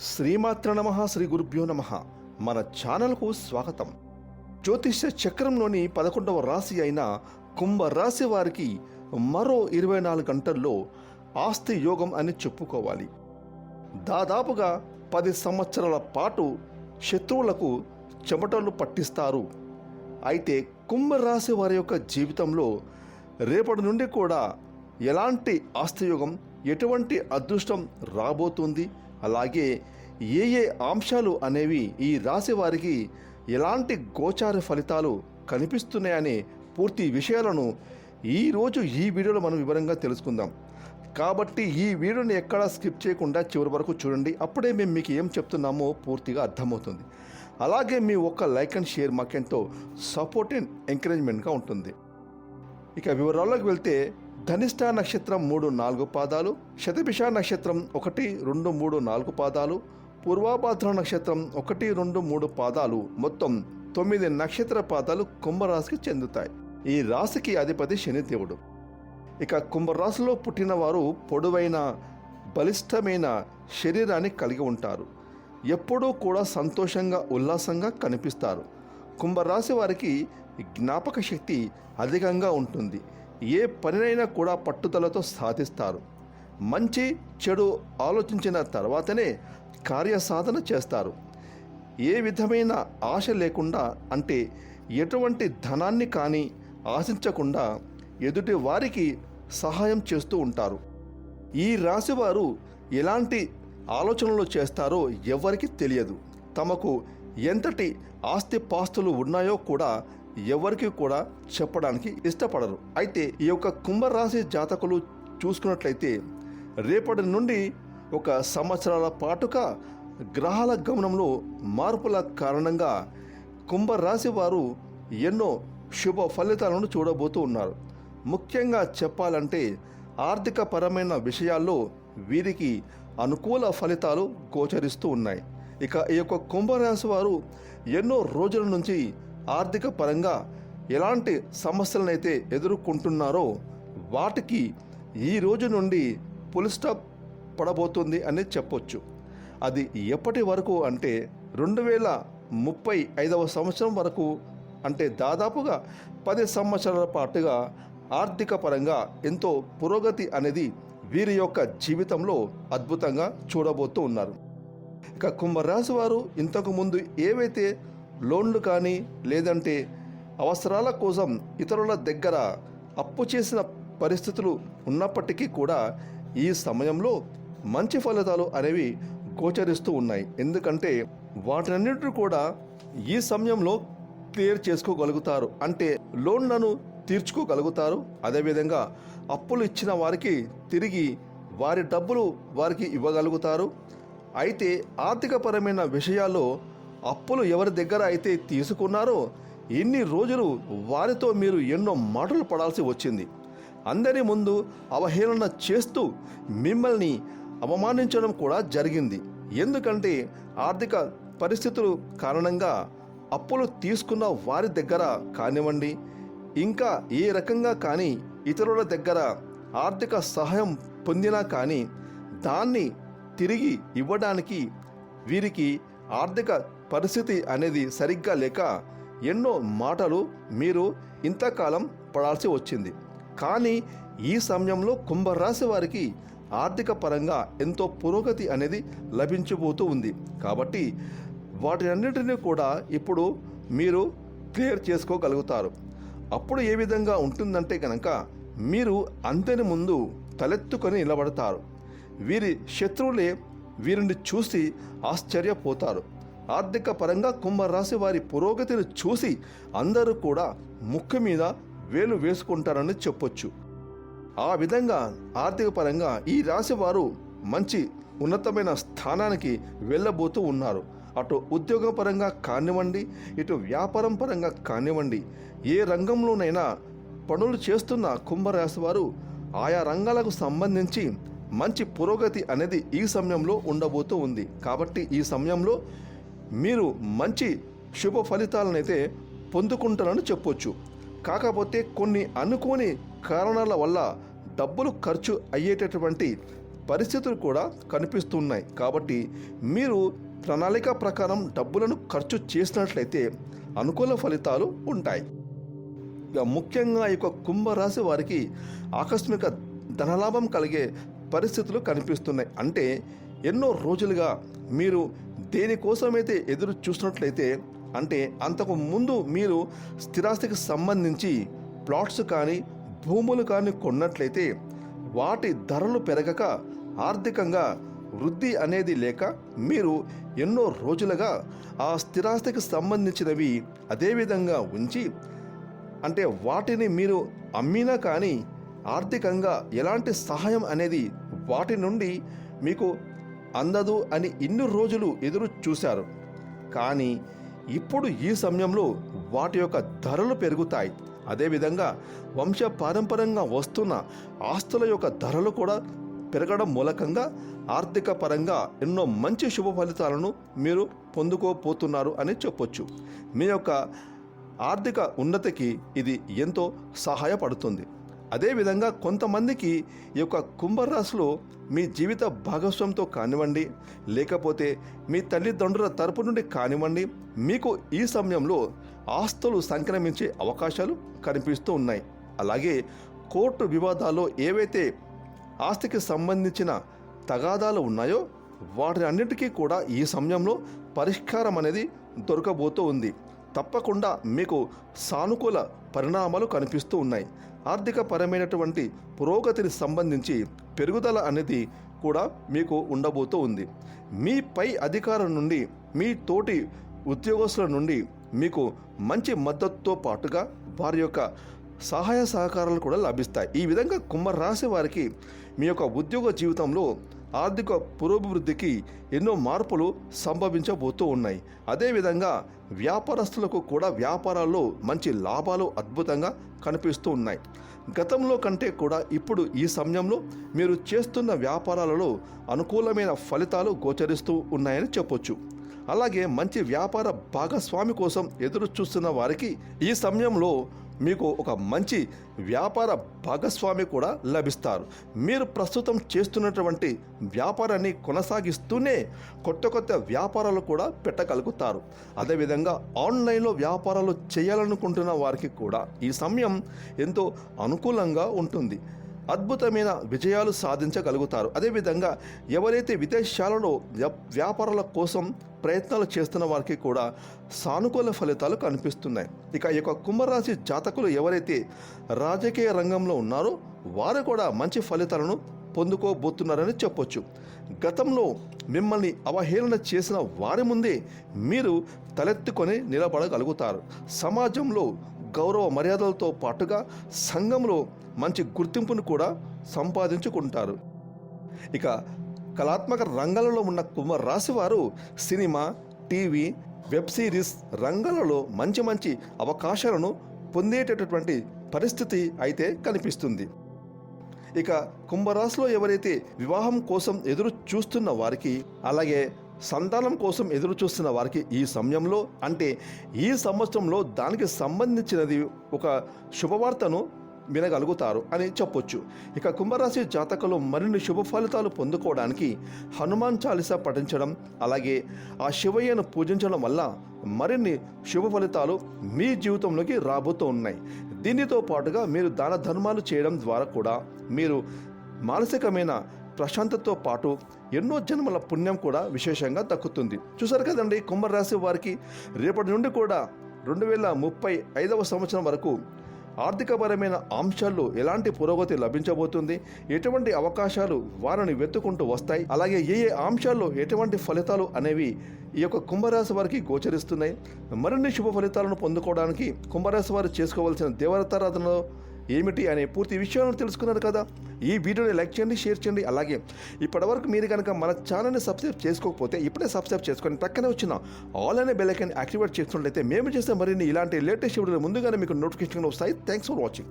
శ్రీమాత్ర నమ శ్రీ గురుభ్యో నమ. మన ఛానల్కు స్వాగతం. జ్యోతిష్య చక్రంలోని పదకొండవ రాశి అయిన కుంభ రాశి వారికి మరో ఇరవై నాలుగు గంటల్లో ఆస్తి యోగం అని చెప్పుకోవాలి. దాదాపుగా పది సంవత్సరాల పాటు శత్రువులకు చెమటలు పట్టిస్తారు. అయితే కుంభరాశి వారి యొక్క జీవితంలో రేపటి నుండి కూడా ఎలాంటి ఆస్తియోగం ఎటువంటి అదృష్టం రాబోతుంది? అలాగే ఏ ఏ అంశాలు అనేవి ఈ రాశి వారికి ఎలాంటి గోచార ఫలితాలు కనిపిస్తున్నాయనే పూర్తి విషయాలను ఈరోజు ఈ వీడియోలో మనం వివరంగా తెలుసుకుందాం. కాబట్టి ఈ వీడియోని ఎక్కడా స్కిప్ చేయకుండా చివరి వరకు చూడండి. అప్పుడే మేము మీకు ఏం చెప్తున్నామో పూర్తిగా అర్థమవుతుంది. అలాగే మీ ఒక్క లైక్ అండ్ షేర్ మాకెంతో సపోర్ట్ అండ్ ఎంకరేజ్మెంట్గా ఉంటుంది. ఇక వివరాల్లోకి వెళ్తే ధనిష్ట నక్షత్రం మూడు నాలుగు పాదాలు శతభిష నక్షత్రం ఒకటి రెండు మూడు నాలుగు పాదాలు పూర్వాభాద్ర నక్షత్రం ఒకటి రెండు మూడు పాదాలు. మొత్తం తొమ్మిది నక్షత్ర పాదాలు కుంభరాశికి చెందుతాయి. ఈ రాశికి అధిపతి శనిదేవుడు ఇక కుంభరాశిలో పుట్టిన వారు పొడవైన బలిష్టమైన శరీరాన్ని కలిగి ఉంటారు. ఎప్పుడూ కూడా సంతోషంగా ఉల్లాసంగా కనిపిస్తారు. కుంభరాశి వారికి జ్ఞాపక శక్తి అధికంగా ఉంటుంది. ఏ పనినైనా కూడా పట్టుదలతో సాధిస్తారు. మంచి చెడు ఆలోచించిన తర్వాతనే కార్యసాధన చేస్తారు. ఏ విధమైన ఆశ లేకుండా అంటే ఎటువంటి ధనాన్ని కానీ ఆశించకుండా ఎదుటి వారికి సహాయం చేస్తూ ఉంటారు. ఈ రాశివారు ఎలాంటి ఆలోచనలు చేస్తారో ఎవరికి తెలియదు. తమకు ఎంతటి ఆస్తిపాస్తులు ఉన్నాయో కూడా ఎవరికి కూడా చెప్పడానికి ఇష్టపడరు. అయితే ఈ యొక్క కుంభరాశి జాతకులు చూసుకున్నట్లయితే రేపటి నుండి ఒక సంవత్సరాల పాటుగా గ్రహాల గమనంలో మార్పుల కారణంగా కుంభరాశి వారు ఎన్నో శుభ ఫలితాలను చూడబోతూ ఉన్నారు. ముఖ్యంగా చెప్పాలంటే ఆర్థిక పరమైన విషయాల్లో వీరికి అనుకూల ఫలితాలు గోచరిస్తూ ఉన్నాయి. ఇక ఈ యొక్క కుంభరాశి వారు ఎన్నో రోజుల నుంచి ఆర్థిక పరంగా ఎలాంటి సమస్యలనైతే ఎదుర్కొంటున్నారో వాటికి ఈ రోజు నుండి పుల్ స్టాప్ పడబోతుంది అని చెప్పొచ్చు. అది ఎప్పటి వరకు అంటే రెండు వేల ముప్పై ఐదవ సంవత్సరం వరకు అంటే దాదాపుగా పది సంవత్సరాల పాటుగా ఆర్థిక పరంగా ఎంతో పురోగతి అనేది వీరి యొక్క జీవితంలో అద్భుతంగా చూడబోతూ ఉన్నారు. ఇక కుంభరాశి వారు ఇంతకుముందు ఏవైతే లోన్లు కానీ లేదంటే అవసరాల కోసం ఇతరుల దగ్గర అప్పు చేసిన పరిస్థితులు ఉన్నప్పటికీ కూడా ఈ సమయంలో మంచి ఫలితాలు అనేవి గోచరిస్తూ ఉన్నాయి. ఎందుకంటే వాటినన్నింటినీ కూడా ఈ సమయంలో క్లియర్ చేసుకోగలుగుతారు. అంటే లోన్లను తీర్చుకోగలుగుతారు. అదేవిధంగా అప్పులు ఇచ్చిన వారికి తిరిగి వారి డబ్బులు వారికి ఇవ్వగలుగుతారు. అయితే ఆర్థికపరమైన విషయాల్లో అప్పులు ఎవరి దగ్గర అయితే తీసుకున్నారో ఇన్ని రోజులు వారితో మీరు ఎన్నో మాటలు పడాల్సి వచ్చింది. అందరి ముందు అవహేళన చేస్తూ మిమ్మల్ని అవమానించడం కూడా జరిగింది. ఎందుకంటే ఆర్థిక పరిస్థితులు కారణంగా అప్పులు తీసుకున్న వారి దగ్గర కానివ్వండి ఇంకా ఏ రకంగా కానీ ఇతరుల దగ్గర ఆర్థిక సహాయం పొందినా కానీ దాన్ని తిరిగి ఇవ్వడానికి వీరికి ఆర్థిక పరిస్థితి అనేది సరిగ్గా లేక ఎన్నో మాటలు మీరు ఇంతకాలం పడాల్సి వచ్చింది. కానీ ఈ సమయంలో కుంభరాశి వారికి ఆర్థిక పరంగా ఎంతో పురోగతి అనేది లభించబోతూ ఉంది. కాబట్టి వాటినన్నిటినీ కూడా ఇప్పుడు మీరు క్లియర్ చేసుకోగలుగుతారు. అప్పుడు ఏ విధంగా ఉంటుందంటే కనుక మీరు అంతని ముందు తలెత్తుకొని నిలబడతారు. వీరి శత్రువులే వీరిని చూసి ఆశ్చర్యపోతారు. ఆర్థిక పరంగా కుంభరాశి వారి పురోగతిని చూసి అందరూ కూడా ముక్కు మీద వేలు వేసుకుంటారని చెప్పొచ్చు. ఆ విధంగా ఆర్థిక పరంగా ఈ రాశి వారు మంచి ఉన్నతమైన స్థానానికి వెళ్ళబోతూ ఉన్నారు. అటు ఉద్యోగపరంగా కానివ్వండి ఇటు వ్యాపారం పరంగా కానివ్వండి ఏ రంగంలోనైనా పనులు చేస్తున్న కుంభరాశి వారు ఆయా రంగాలకు సంబంధించి మంచి పురోగతి అనేది ఈ సమయంలో ఉండబోతూ ఉంది. కాబట్టి ఈ సమయంలో మీరు మంచి శుభ ఫలితాలనైతే పొందుకుంటారని చెప్పొచ్చు. కాకపోతే కొన్ని అనుకోని కారణాల వల్ల డబ్బులు ఖర్చు అయ్యేటటువంటి పరిస్థితులు కూడా కనిపిస్తున్నాయి. కాబట్టి మీరు ప్రణాళిక ప్రకారం డబ్బులను ఖర్చు చేసినట్లయితే అనుకూల ఫలితాలు ఉంటాయి. ఇక ముఖ్యంగా ఈ యొక్క కుంభరాశి వారికి ఆకస్మిక ధనలాభం కలిగే పరిస్థితులు కనిపిస్తున్నాయి. అంటే ఎన్నో రోజులుగా మీరు దేనికోసమైతే ఎదురు చూసినట్లయితే అంటే అంతకు ముందు మీరు స్థిరాస్తికి సంబంధించి ప్లాట్స్ కానీ భూములు కానీ కొన్నట్లయితే వాటి ధరలు పెరగక ఆర్థికంగా వృద్ధి అనేది లేక మీరు ఎన్నో రోజులుగా ఆ స్థిరాస్తికి సంబంధించినవి అదేవిధంగా ఉంచి అంటే వాటిని మీరు అమ్మినా కానీ ఆర్థికంగా ఎలాంటి సహాయం అనేది వాటి నుండి మీకు అందదు అని ఇన్ని రోజులు ఎదురు చూశారు. కానీ ఇప్పుడు ఈ సమయంలో వాటి యొక్క ధరలు పెరుగుతాయి. అదేవిధంగా వంశ పారంపరంగా వస్తున్న ఆస్తుల యొక్క ధరలు కూడా పెరగడం మూలకంగా ఆర్థిక పరంగా ఎన్నో మంచి శుభ ఫలితాలను మీరు పొందుకోపోతున్నారు అని చెప్పొచ్చు. మీ యొక్క ఆర్థిక ఉన్నతికి ఇది ఎంతో సహాయపడుతుంది. అదేవిధంగా కొంతమందికి ఈ యొక్క కుంభరాశిలో మీ జీవిత భాగస్వామితో కానివ్వండి లేకపోతే మీ తల్లిదండ్రుల తరపు నుండి కానివ్వండి మీకు ఈ సమయంలో ఆస్తులు సంక్రమించే అవకాశాలు కనిపిస్తూ ఉన్నాయి. అలాగే కోర్టు వివాదాల్లో ఏవైతే ఆస్తికి సంబంధించిన తగాదాలు ఉన్నాయో వాటి అన్నిటికీ కూడా ఈ సమయంలో పరిష్కారం అనేది దొరకబోతూ ఉంది. తప్పకుండా మీకు సానుకూల పరిణామాలు కనిపిస్తూ ఉన్నాయి. ఆర్థిక పరమైనటువంటి పురోగతిని సంబంధించి పెరుగుదల అనేది కూడా మీకు ఉండబోతూ ఉంది. మీ పై అధికారం నుండి మీ తోటి ఉద్యోగస్తుల నుండి మీకు మంచి మద్దతుతో పాటుగా వారి యొక్క సహాయ సహకారాలు కూడా లభిస్తాయి. ఈ విధంగా కుంభరాశి వారికి మీ యొక్క ఉద్యోగ జీవితంలో ఆర్థిక పురోభివృద్ధికి ఎన్నో మార్పులు సంభవించబోతూ ఉన్నాయి. అదేవిధంగా వ్యాపారస్తులకు కూడా వ్యాపారాల్లో మంచి లాభాలు అద్భుతంగా కనిపిస్తూ ఉన్నాయి. గతంలో కంటే కూడా ఇప్పుడు ఈ సమయంలో మీరు చేస్తున్న వ్యాపారాలలో అనుకూలమైన ఫలితాలు గోచరిస్తూ ఉన్నాయని చెప్పొచ్చు. అలాగే మంచి వ్యాపార భాగస్వామి కోసం ఎదురు చూస్తున్న వారికి ఈ సమయంలో మీకు ఒక మంచి వ్యాపార భాగస్వామి కూడా లభిస్తారు. మీరు ప్రస్తుతం చేస్తున్నటువంటి వ్యాపారాన్ని కొనసాగిస్తూనే కొత్త కొత్త వ్యాపారాలు కూడా పెట్టగలుగుతారు. అదేవిధంగా ఆన్లైన్లో వ్యాపారాలు చేయాలనుకుంటున్న వారికి కూడా ఈ సమయం ఎంతో అనుకూలంగా ఉంటుంది. అద్భుతమైన విజయాలు సాధించగలుగుతారు. అదేవిధంగా ఎవరైతే విదేశాలలో వ్యాపారాల కోసం ప్రయత్నాలు చేస్తున్న వారికి కూడా సానుకూల ఫలితాలు కనిపిస్తున్నాయి. ఇక ఈ యొక్క కుంభరాశి జాతకులు ఎవరైతే రాజకీయ రంగంలో ఉన్నారో వారు కూడా మంచి ఫలితాలను పొందుకోబోతున్నారని చెప్పొచ్చు. గతంలో మిమ్మల్ని అవహేళన చేసిన వారి ముందే మీరు తలెత్తుకొని నిలబడగలుగుతారు. సమాజంలో గౌరవ మర్యాదలతో పాటుగా సంఘంలో మంచి గుర్తింపును కూడా సంపాదించుకుంటారు. ఇక కళాత్మక రంగాలలో ఉన్న కుంభరాశి వారు సినిమా టీవీ వెబ్ సిరీస్ రంగాలలో మంచి మంచి అవకాశాలను పొందేటటువంటి పరిస్థితి అయితే కనిపిస్తుంది. ఇక కుంభరాశిలో ఎవరైతే వివాహం కోసం ఎదురు చూస్తున్న వారికి అలాగే సంతానం కోసం ఎదురు చూస్తున్న వారికి ఈ సమయంలో అంటే ఈ సంవత్సరంలో దానికి సంబంధించినది ఒక శుభవార్తను వినగలుగుతారు అని చెప్పొచ్చు. ఇక కుంభరాశి జాతకలో మరిన్ని శుభ ఫలితాలు పొందుకోవడానికి హనుమాన్ చాలీసా పఠించడం అలాగే ఆ శివయ్యను పూజించడం వల్ల మరిన్ని శుభ ఫలితాలు మీ జీవితంలోకి రాబోతూ ఉన్నాయి. దీనితో పాటుగా మీరు దాన ధర్మాలు చేయడం ద్వారా కూడా మీరు మానసికమైన ప్రశాంతతో పాటు ఎన్నో జన్మల పుణ్యం కూడా విశేషంగా దక్కుతుంది. చూసారు కదండి కుంభరాశి వారికి రేపటి నుండి కూడా రెండు వేల ముప్పై ఐదవ సంవత్సరం వరకు ఆర్థికపరమైన అంశాల్లో ఎలాంటి పురోగతి లభించబోతుంది ఎటువంటి అవకాశాలు వారిని వెతుకుంటూ వస్తాయి అలాగే ఏ ఏ అంశాల్లో ఎటువంటి ఫలితాలు అనేవి ఈ యొక్క కుంభరాశి వారికి గోచరిస్తున్నాయి. మరిన్ని శుభ ఫలితాలను పొందుకోవడానికి కుంభరాశి వారు చేసుకోవాల్సిన దేవతారాధనలో ఏమిటి అనే పూర్తి విషయాలను తెలుసుకున్నారు కదా. ఈ వీడియోని లైక్ చేయండి షేర్ చేయండి. అలాగే ఇప్పటివరకు మీరు కనుక మన ఛానల్ని సబ్స్క్రైబ్ చేసుకోకపోతే ఇప్పుడే సబ్స్క్రైబ్ చేసుకొని పక్కనే వచ్చిన ఆల్ అనే బెల్ ఐకాన్ యాక్టివేట్ చేస్తున్నట్లయితే మేము చేసే మరిన్ని ఇలాంటి లేటెస్ట్ వీడియోలు ముందుగానే మీకు నోటిఫికేషన్ వస్తాయి. Thanks for watching